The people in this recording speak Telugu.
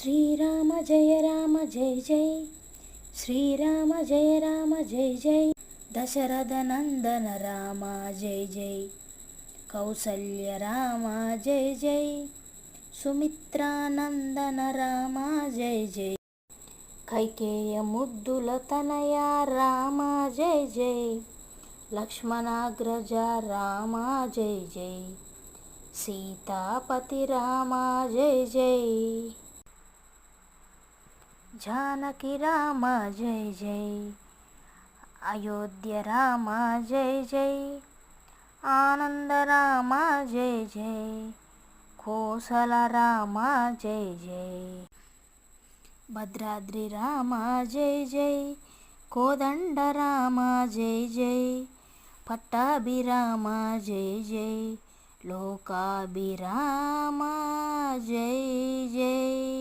శ్రీరామ జయ రామ జయ జయ. శ్రీరామ జయ రామ జయ జయ. దశరథ నందన రామ జయ జయ. కౌసల్య రామ జయ జయ. సుమిత్రానందన రామ జయ జయ. కైకేయ ముద్దుల తనయ రామ జయ జయ. లక్ష్మణాగ్రజ రామ జయ జయ. సీతాపతి రామ జయ జయ. జానకి రామ జై జై అయోధ్య రామ జై జై ఆనంద రామ జై జై కోసల రామ జై జై భద్రాద్రి రామ జై జై కోదండ రామ జై జై పట్టాభిరామ జై జై లోకాభిరామ జై జై